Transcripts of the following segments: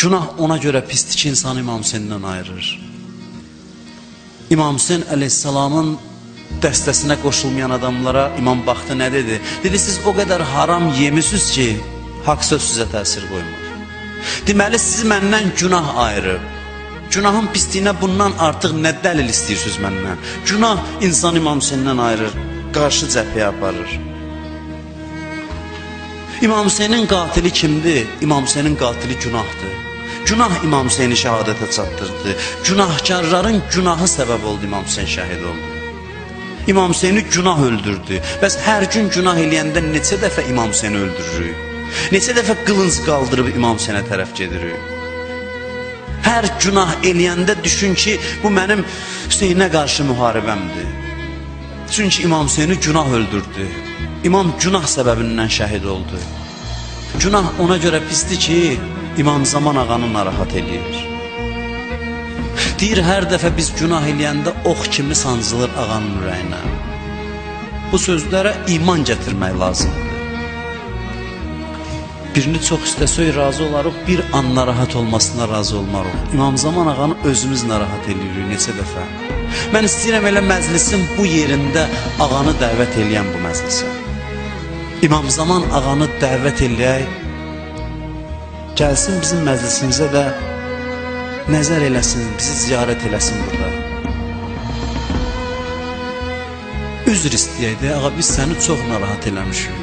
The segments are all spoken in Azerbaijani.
Günah ona görə pisdir ki, insanı İmam Hüseyndən ayırır. İmam Hüseyn əleyhissalamın dəstəsinə qoşulmayan adamlara İmam baxdı nə dedi? Dedi siz o qədər haram yemisiniz ki, haqq söz sizə təsir qoymur. Deməli siz məndən günah ayırıb. Günahın pisliyinə bundan artıq nə dəlil istəyirsiniz məndən? Günah insan İmam Hüseyndən ayırır, qarşı cəbhəyə aparır. İmam Hüseynin qatili kimdir? İmam Hüseynin qatili günahdır. Günah İmam Hüseyni şəhadətə çatdırdı. Günahkarların günahı səbəb oldu İmam Hüseyn şəhid oldu. İmam Hüseyni günah öldürdü. Bəs hər gün günah eləyəndə neçə dəfə İmam Hüseyni öldürürük? Neçə dəfə qılınc qaldırıb İmam Hüseynə tərəf gedirik? Hər günah eləyəndə düşün ki, bu mənim Hüseynə qarşı müharibəmdir. Çünki İmam Hüseyni günah öldürdü. İmam günah səbəbindən şəhid oldu. Günah ona görə pisdir ki, İmam Zaman ağanı narahat eləyir. Deyir, hər dəfə biz günah eləyəndə ox kimi sancılır ağanın ürəyinə. Bu sözlərə iman gətirmək lazımdır. Birini çox istəsək razı olarıq, bir an narahat olmasına razı olmarıq. İmam Zaman ağanı özümüz narahat eləyirik neçə dəfə. Mən istəyirəm elə məclisin bu yerində ağanı dəvət eləyən bu məclisə. İmam Zaman ağanı dəvət eləyək, gəlsin bizim məclisimizə də nəzər eləsin, bizi ziyarət eləsin burada. Üzr istəyək də, ağa biz səni çox narahat eləmişik.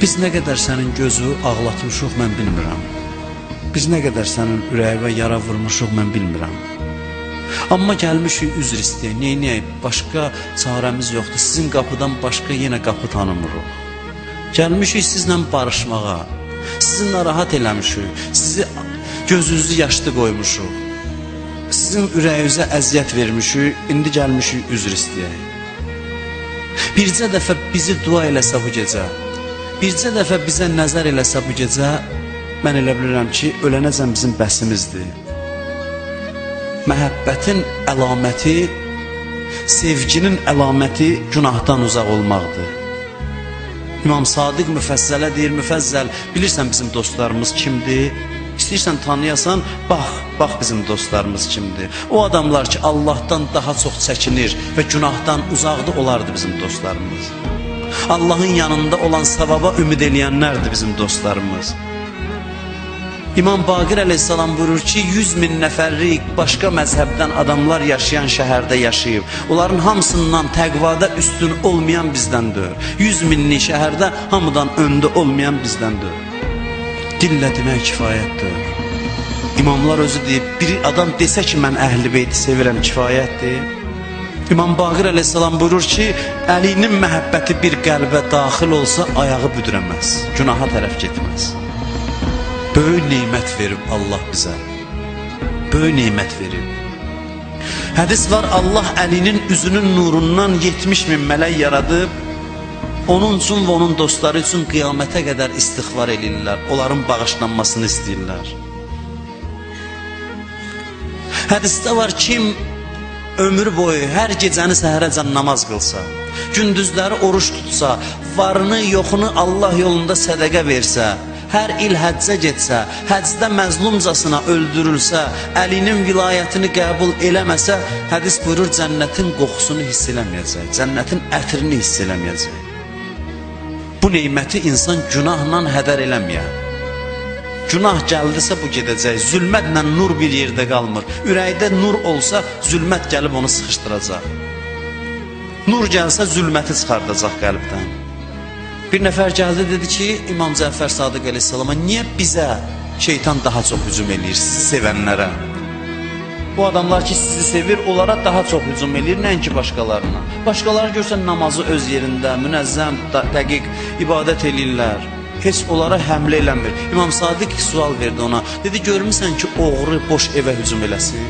Biz nə qədər sənin gözü ağlatmışıq, mən bilmirəm. Biz nə qədər sənin ürəyivə yara vurmuşuq, mən bilmirəm. Amma gəlmişik üzr istəyək, neynəyək, başqa çarəmiz yoxdur. Sizin qapıdan başqa yenə qapı tanımırıq. Gəlmişik sizlə barışmağa, sizi narahat eləmişik, sizi gözünüzü yaşlı qoymuşuq. Sizin ürəyinizə əziyyət vermişik, indi gəlmişik üzr istəyək. Bircə dəfə bizi dua eləsə bu gecə, bircə dəfə bizə nəzər eləsə bu gecə, mən elə bilirəm ki, ölənəcən bizim bəsimizdir. Məhəbbətin əlaməti, sevginin əlaməti günahdan uzaq olmaqdır. İmam Sadiq müfəssələ deyir, müfəzzəl, bilirsən bizim dostlarımız kimdir? İstəyirsən tanıyasan, bax, bax bizim dostlarımız kimdir. O adamlar ki, Allahdan daha çox çəkinir və günahdan uzaqdır, olardı bizim dostlarımız. Allahın yanında olan savaba ümid eləyənlərdir bizim dostlarımız. İmam Baqir əleyhissalam buyurur ki, 100 min nəfərlik başqa məzhəbdən adamlar yaşayan şəhərdə yaşayıb. Onların hamısından təqvada üstün olmayan bizdəndir. 100 minlik şəhərdə hamıdan öndə olmayan bizdəndir. Dillə demək kifayətdir. İmamlar özü deyib, bir adam desə ki, mən əhl-i beyti sevirəm, kifayətdir. İmam Baqir əleyhissalam buyurur ki, əlinin məhəbbəti bir qəlbə daxil olsa, ayağı büdürəməz, günaha tərəf getməz. Böyük neymət verib Allah bizə. Böyük neymət verib. Hədis var, Allah əlinin üzünün nurundan 70 min mələk yaradıb, onun üçün və onun dostları üçün qiyamətə qədər istixvar edirlər, onların bağışlanmasını istəyirlər. Hədisdə var, kim ömür boyu hər gecəni səhərəcən namaz qılsa, gündüzləri oruç tutsa, varını, yoxunu Allah yolunda sədəqə versə, hər il həccə getsə, həcdə məzlumcasına öldürülsə, əlinin vilayətini qəbul eləməsə, hədis buyurur cənnətin qoxusunu hiss eləməyəcək, cənnətin ətrini hiss eləməyəcək. Bu neyməti insan günahla hədər eləməyə. Günah gəldisə bu gedəcək, zülmətlə nur bir yerdə qalmır. Ürəkdə nur olsa, zülmət gəlib onu sıxışdıracaq. Nur gəlsə, zülməti çıxardacaq qəlbdən. Bir nəfər gəldi dedi ki, İmam Cəfər Sadiq əleyhissalama niyə bizə şeytan daha çox hücum eləyir sizi sevənlərə? Bu adamlar ki sizi sevir, onlara daha çox hücum eləyir, nəinki başqalarına. Başqaları görsən namazı öz yerində, münəzzəm, dəqiq ibadət eləyirlər. Heç onlara həmlə eləmir. İmam Sadiq sual verdi ona. Dedi, görmüsən ki, oğru boş evə hücum eləsin?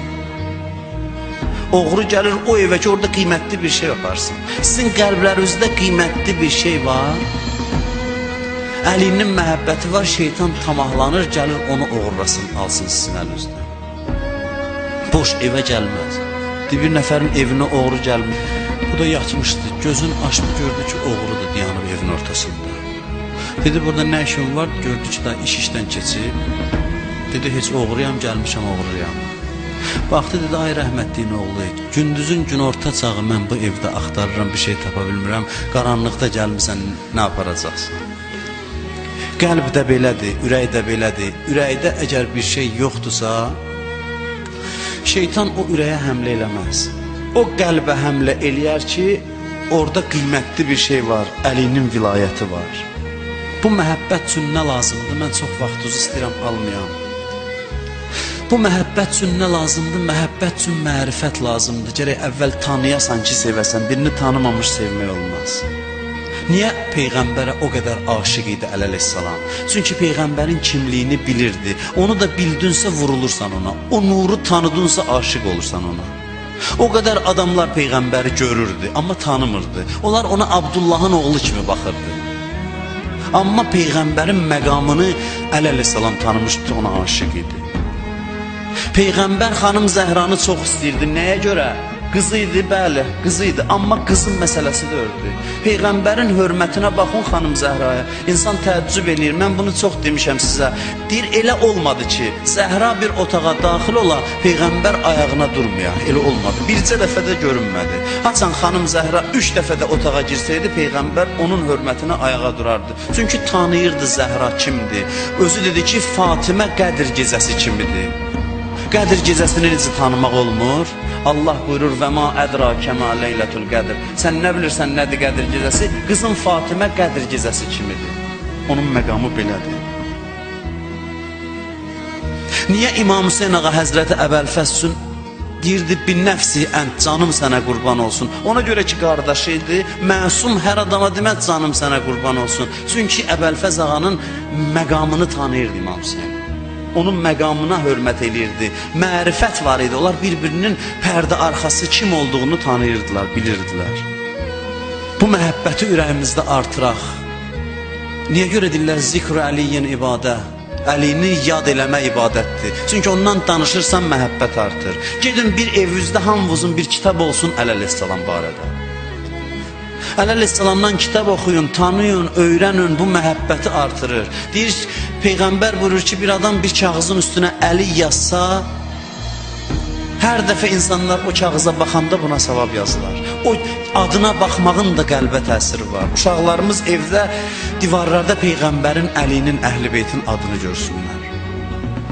Oğru gəlir o evə ki, orada qiymətli bir şey yaparsın. Sizin qəlblərinizdə qiymətli bir şey var. Əlinin məhəbbəti var, şeytan tamahlanır, gəlir onu oğurlasın, alsın sizin əlinizdən. Boş evə gəlməz. Bir nəfərin evinə oğru gəlmir. Bu da yatmışdı, gözün açdı, gördü ki, oğrudur dayanıb evin ortasında. Dedi burada nə işin var? Gördü ki, da iş işdən keçib. Dedi heç oğruyam, gəlmişəm oğruyam. Baxdı dedi ay rəhmətliyin oğlu. Gündüzün gün orta çağı mən bu evdə axtarıram, bir şey tapa bilmirəm. Qaranlıqda gəlmisən, nə aparacaqsan? Qəlb də belədir, ürək də belədir. Ürəkdə əgər bir şey yoxdursa, şeytan o ürəyə həmlə eləməz. O qəlbə həmlə eləyər ki, orada qiymətli bir şey var, əlinin vilayəti var. Bu məhəbbət üçün nə lazımdır? Mən çox vaxtınızı istəyirəm almayam. Bu məhəbbət üçün nə lazımdır? Məhəbbət üçün mərifət lazımdır. Gərək əvvəl tanıyasan ki, sevəsən. Birini tanımamış sevmək olmaz. Niyə peyğəmbərə o qədər aşiq idi əleyhissalam? Çünki peyğəmbərin kimliyini bilirdi. Onu da bildinsə vurulursan ona. O nuru tanıdınsa aşiq olursan ona. O qədər adamlar peyğəmbəri görürdü, amma tanımırdı. Onlar ona Abdullahın oğlu kimi baxırdı. Amma peyğəmbərin məqamını əleyhissalam tanımışdı, ona aşiq idi. Peyğəmbər xanım Zəhranı çox istəyirdi. Nəyə görə? Qızı idi, bəli, qızı idi, amma qızın məsələsi də ördü. Peyğəmbərin hörmətinə baxın xanım Zəhraya. İnsan təəccüb eləyir. Mən bunu çox demişəm sizə. Deyir elə olmadı ki, Zəhra bir otağa daxil ola, peyğəmbər ayağına durmaya. Elə olmadı. Bircə dəfə də görünmədi. Haçan xanım Zəhra 3 dəfə də otağa girsəydi, peyğəmbər onun hörmətinə ayağa durardı. Çünki tanıyırdı Zəhra kimdir. Özü dedi ki, Fatimə Qədir gecəsi kimidir. Qədir gecəsini necə tanımaq olmur? Allah buyurur və ma ədra kəma leylətul qədr. Sən nə bilirsən nədir Qədir gecəsi? Qızın Fatimə Qədir gecəsi kimidir. Onun məqamı belədir. Niyə İmam Hüseyn ağa Həzrəti Əbəlfəsün deyirdi bir nəfsi ənt canım sənə qurban olsun. Ona görə ki qardaşı idi, məsum hər adama deməz canım sənə qurban olsun. Çünki Əbəlfəz ağanın məqamını tanıyırdı İmam Hüseyn onun məqamına hörmət eləyirdi. Mərifət var idi. Onlar bir-birinin pərdə arxası kim olduğunu tanıyırdılar, bilirdilər. Bu məhəbbəti ürəyimizdə artıraq. Niyə görə deyirlər zikr əliyin ibadə? Əlini yad eləmə ibadətdir. Çünki ondan danışırsan məhəbbət artır. Gedin bir evinizdə hamınızın bir kitab olsun əleyhissalam barədə. Əleyhissalamdan kitab oxuyun, tanıyın, öyrənin, bu məhəbbəti artırır. Deyir, Peyğəmbər buyurur ki, bir adam bir kağızın üstünə əli yazsa, hər dəfə insanlar o kağıza baxanda buna savab yazılar. O adına baxmağın da qəlbə təsiri var. Uşaqlarımız evdə divarlarda Peyğəmbərin əlinin, əhl-i adını görsünlər.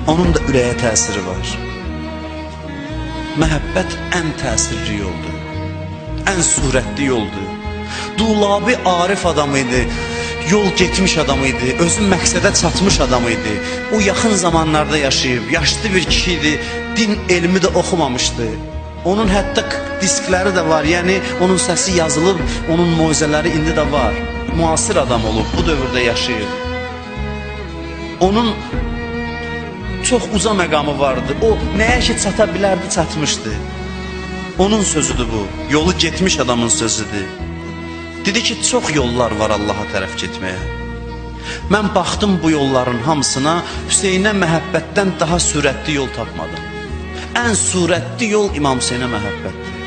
Onun da ürəyə təsiri var. Məhəbbət ən təsirli yoldur. Ən surətli yoldur. Dulabi arif adam idi yol getmiş adam idi, özü məqsədə çatmış adam idi. O yaxın zamanlarda yaşayıb, yaşlı bir kişi idi, din elmi də oxumamışdı. Onun hətta diskləri də var, yəni onun səsi yazılıb, onun moizələri indi də var. Müasir adam olub, bu dövrdə yaşayır. Onun çox uza məqamı vardı. O nəyə ki çata bilərdi, çatmışdı. Onun sözüdür bu, yolu getmiş adamın sözüdür. Dedi ki, çox yollar var Allaha tərəf getməyə. Mən baxdım bu yolların hamısına, Hüseynə məhəbbətdən daha sürətli yol tapmadım. Ən sürətli yol İmam Hüseynə məhəbbətdir.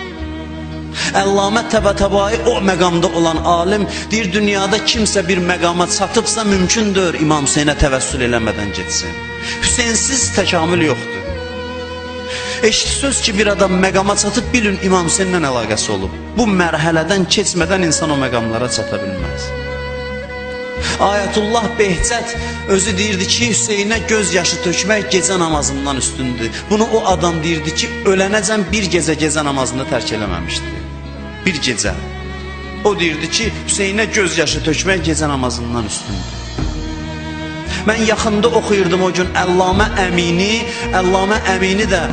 Əllamə Təbətəbai o məqamda olan alim deyir, dünyada kimsə bir məqama çatıbsa mümkündür İmam Hüseynə təvəssül eləmədən getsin. Hüseynsiz təkamül yoxdur. Eşit söz ki bir adam məqama çatıb bilin İmam Hüseynlə əlaqəsi olub. Bu mərhələdən keçmədən insan o məqamlara çata bilməz. Ayətullah Behcət özü deyirdi ki, Hüseynə göz yaşı tökmək gecə namazından üstündür. Bunu o adam deyirdi ki, ölənəcən bir gecə gecə namazını tərk eləməmişdi. Bir gecə. O deyirdi ki, Hüseynə göz yaşı tökmək gecə namazından üstündür. Mən yaxında oxuyurdum o gün Əllamə Əmini, Əllamə Əmini də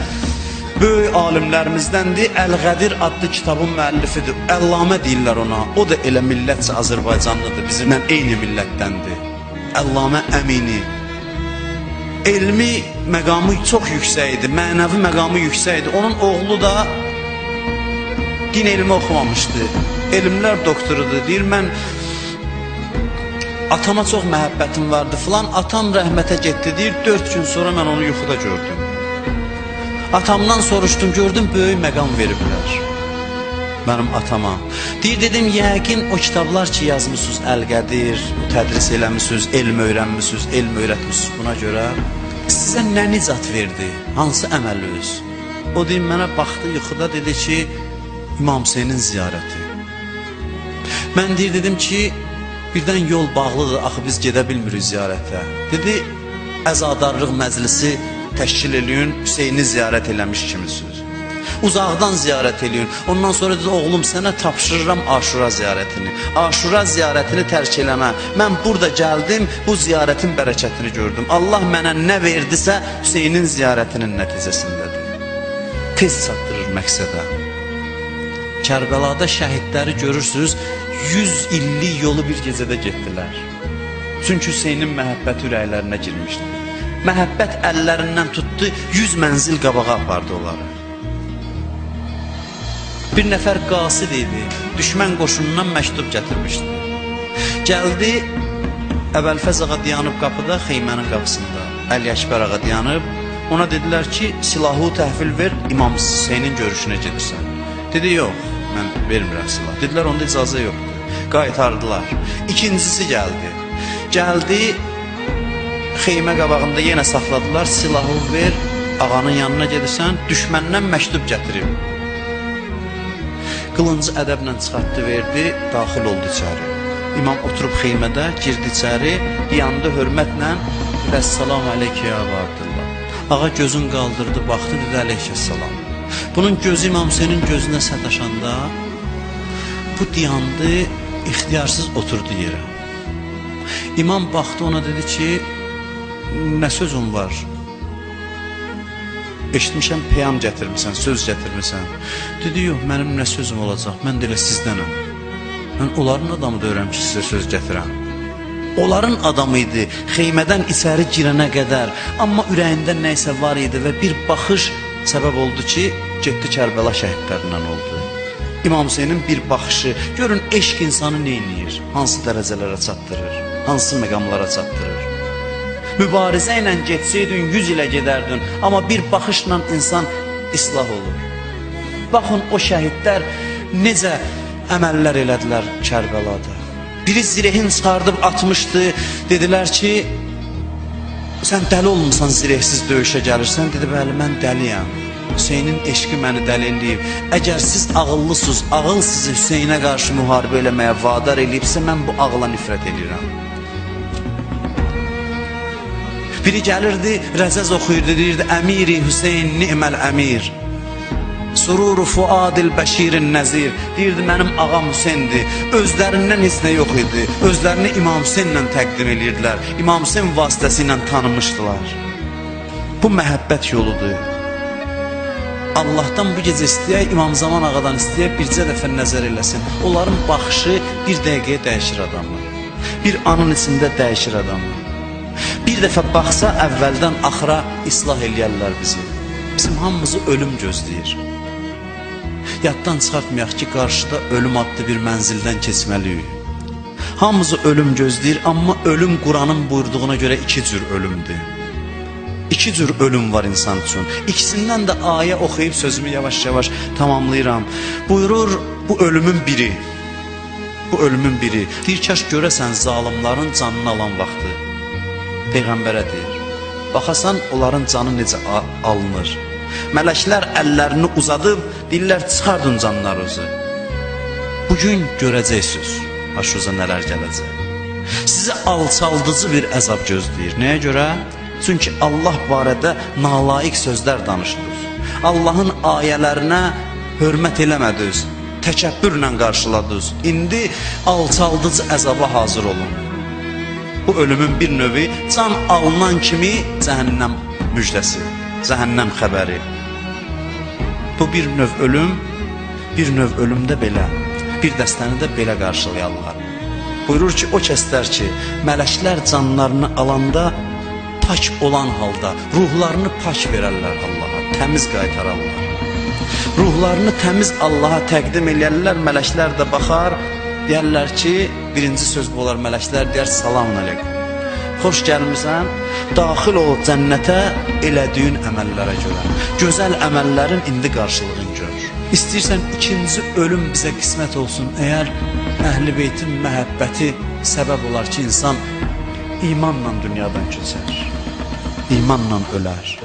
böyük alimlərimizdəndir. Əl-Qədir adlı kitabın müəllifidir. Əllamə deyirlər ona. O da elə millətcə Azərbaycanlıdır. Bizimlə eyni millətdəndir. Əllamə Əmini. Elmi məqamı çox yüksək idi, mənəvi məqamı yüksək idi. Onun oğlu da din elmi oxumamışdı. Elmlər doktorudur. Deyir mən atama çox məhəbbətim vardı filan. Atam rəhmətə getdi deyir. 4 gün sonra mən onu yuxuda gördüm. Atamdan soruşdum, gördüm böyük məqam veriblər. mənim atama. Deyir dedim, yəqin o kitablar ki yazmısınız Əlqədir, tədris eləmisiniz, elm öyrənmisiniz, elm öyrətmisiniz buna görə sizə nə nicat verdi? Hansı əməliniz? O deyir mənə baxdı yuxuda dedi ki, İmam Hüseynin ziyarəti. Mən deyir dedim ki, birdən yol bağlıdır, axı biz gedə bilmirik ziyarətə. Dedi, əzadarlıq məclisi təşkil eləyin, Hüseyni ziyarət eləmiş kimisiniz. Uzaqdan ziyarət eləyin. Ondan sonra dedi, oğlum sənə tapşırıram Aşura ziyarətini. Aşura ziyarətini tərk eləmə. Mən burada gəldim, bu ziyarətin bərəkətini gördüm. Allah mənə nə verdisə, Hüseynin ziyarətinin nəticəsindədir. Tez çatdırır məqsədə. Kərbəlada şəhidləri görürsünüz, 100 illik yolu bir gecədə getdilər. Çünki Hüseynin məhəbbəti ürəklərinə girmişdi. Məhəbbət əllərindən tutdu, 100 mənzil qabağa apardı onları. Bir nəfər qasid idi, düşmən qoşunundan məktub gətirmişdi. Gəldi, Əvəlfəz ağa dayanıb qapıda, xeymənin qapısında. Əli Əkbər ağa dayanıb, ona dedilər ki, silahı təhvil ver, İmam Hüseynin görüşünə gedirsən. Dedi, yox, mən vermirəm silah. Dedilər, onda icazə yoxdur. Qaytardılar. İkincisi gəldi. Gəldi, xeymə qabağında yenə saxladılar, silahı ver, ağanın yanına gedirsən, düşməndən məktub gətirib. Qılıncı ədəblə çıxartdı, verdi, daxil oldu içəri. İmam oturub xeymədə, girdi içəri, yanında hörmətlə Vəssalam aleykə ya Abdullah. Ağa gözün qaldırdı, baxdı, dedi aleykəssalam. Bunun gözü İmam Hüseynin gözünə sataşanda bu diyandı, ixtiyarsız oturdu yerə. İmam baxdı ona dedi ki, nə sözün var? Eşitmişəm peyam gətirmisən, söz gətirmisən. Dedi, yox, mənim nə sözüm olacaq, mən də elə sizdənəm. Mən onların adamı da öyrəm ki, sizə söz gətirəm. Onların adamı idi, xeymədən içəri girənə qədər, amma ürəyində nə isə var idi və bir baxış səbəb oldu ki, getdi Kərbəla şəhidlərindən oldu. İmam Hüseynin bir baxışı, görün eşq insanı nə edir, hansı dərəcələrə çatdırır, hansı məqamlara çatdırır. Mübarizə ilə getsəydin 100 ilə gedərdin, amma bir baxışla insan islah olur. Baxın o şəhidlər necə əməllər elədilər Kərbəlada. Biri zirehin çıxardıb atmışdı, dedilər ki, sən dəli olmuşsan zirehsiz döyüşə gəlirsən, dedi, bəli, mən dəliyəm. Hüseynin eşqi məni dəli eləyib. Əgər siz ağıllısınız, ağıl sizi Hüseynə qarşı müharibə eləməyə vadar eləyibsə, mən bu ağıla nifrət edirəm. Biri gəlirdi, rəzəz oxuyurdu, deyirdi, Əmiri Hüseyn ni'məl əmir. Sururu fuadil bəşirin nəzir Deyirdi mənim ağam Hüseyndir Özlərindən heç nə yox idi Özlərini İmam Hüseynlə təqdim edirdilər İmam Hüseyn vasitəsi ilə tanımışdılar Bu məhəbbət yoludur Allahdan bu gecə istəyək, İmam Zaman ağadan istəyək, bircə dəfə nəzər eləsin. Onların baxışı bir dəqiqəyə dəyişir adamı. Bir anın içində dəyişir adamı. Bir dəfə baxsa, əvvəldən axıra islah eləyərlər bizi. Bizim hamımızı ölüm gözləyir. Yaddan çıxartmayaq ki, qarşıda ölüm adlı bir mənzildən keçməliyik. Hamımızı ölüm gözləyir, amma ölüm Quranın buyurduğuna görə iki cür ölümdür. İki cür ölüm var insan üçün. İkisindən də ayə oxuyub sözümü yavaş-yavaş tamamlayıram. Buyurur, bu ölümün biri. Bu ölümün biri. Deyir, kaş görəsən zalimların canını alan vaxtı. Peyğəmbərə deyir. Baxasan, onların canı necə alınır. Mələklər əllərini uzadıb, dillər çıxardın canlarınızı. Bugün görəcəksiniz, başınıza nələr gələcək. Sizi alçaldıcı bir əzab gözləyir. Nəyə görə? Çünki Allah barədə nalayiq sözlər danışdınız. Allahın ayələrinə hörmət eləmədiniz, təkəbbürlə qarşıladınız. İndi alçaldıcı əzaba hazır olun. Bu ölümün bir növü can alınan kimi cəhənnəm müjdəsi cəhənnəm xəbəri. Bu bir növ ölüm, bir növ ölümdə belə, bir dəstəni də belə qarşılayarlar. Buyurur ki, o kəslər ki, mələklər canlarını alanda pak olan halda ruhlarını pak verərlər Allaha, təmiz qaytararlar. Ruhlarını təmiz Allaha təqdim eləyərlər, mələklər də baxar, deyərlər ki, birinci söz bu olar, mələklər deyər, salamun aleykum. Xoş gəlmirsən, daxil ol cənnətə elədiyin əməllərə görə. Gözəl əməllərin indi qarşılığını gör. İstəyirsən ikinci ölüm bizə qismət olsun. Əgər Əhl-i Beytin məhəbbəti səbəb olar ki, insan imanla dünyadan keçər. İmanla ölər.